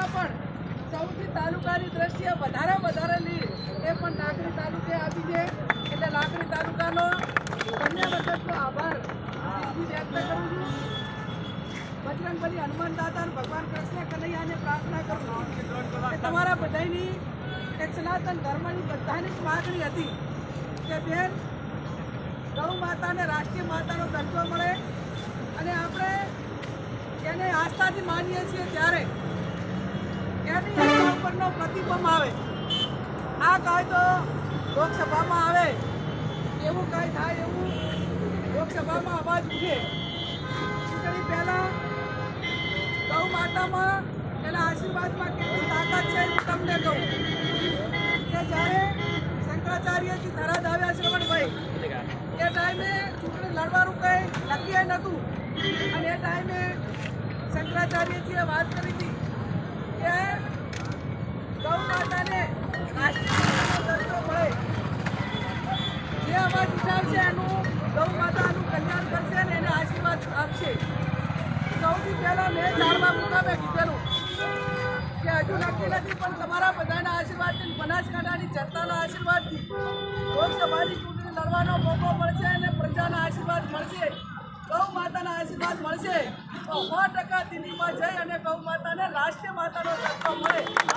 એમાં પણ સૌથી તાલુકાની દ્રષ્ટિએ વધારે વધારે લીડ એ પણ લાકડી તાલુકે આપી છે. એટલે લાકડી તાલુકાનો બંને વખતનો આભાર વ્યક્ત કરું છું. બજરંગબલી હનુમાન દાદા ભગવાન કૃષ્ણ કનૈયાને પ્રાર્થના કરું છું કે તમારા બધાની એક સનાતન ધર્મની બધાની જ માગણી હતી કે બેન, ગૌ માતાને રાષ્ટ્રીય માતાનો દરજ્જો મળે અને આપણે એને આસ્થાથી માનીએ છીએ ત્યારે એના પ્રતિબંધ આવે. આ કાયદો લોકસભામાં આવે. એવું કાંઈ થાય એવું લોકસભામાં અવાજ ઉઠે. ચૂંટણી પહેલાં ગૌ માતામાં એના આશીર્વાદમાં કેટલી તાકાત છે એ તમને કહું. કે જ્યારે શંકરાચાર્યજી ધરા દાવ્યા શ્રવણભાઈ, એ ટાઈમે ચૂંટણી લડવાનું કંઈ નક્કી નહોતું. અને એ ટાઈમે શંકરાચાર્યજીએ વાત કરી હતી કે ગૌ માતાને રાષ્ટ્રીય દરજ્જો મળે જે અવાજ ઉઠાવશે એનું ગૌ માતાનું કલ્યાણ કરશે અને એને આશીર્વાદ આપશે. સૌથી પહેલાં મેં ચારમા મુકામે કીધેલું કે હજુ નક્કી નથી, પણ તમારા બધાના આશીર્વાદથી, બનાસકાંઠાની જનતાના આશીર્વાદથી લોકસભાની ચૂંટણી લડવાનો મોકો મળશે અને પ્રજાના આશીર્વાદ મળશે. ગૌ માતાના આશીર્વાદ મળશે. તો સો ટકા દિલ્હીમાં જઈ અને ગૌ માતાને રાષ્ટ્રીય માતાનો દરજ્જો મળે.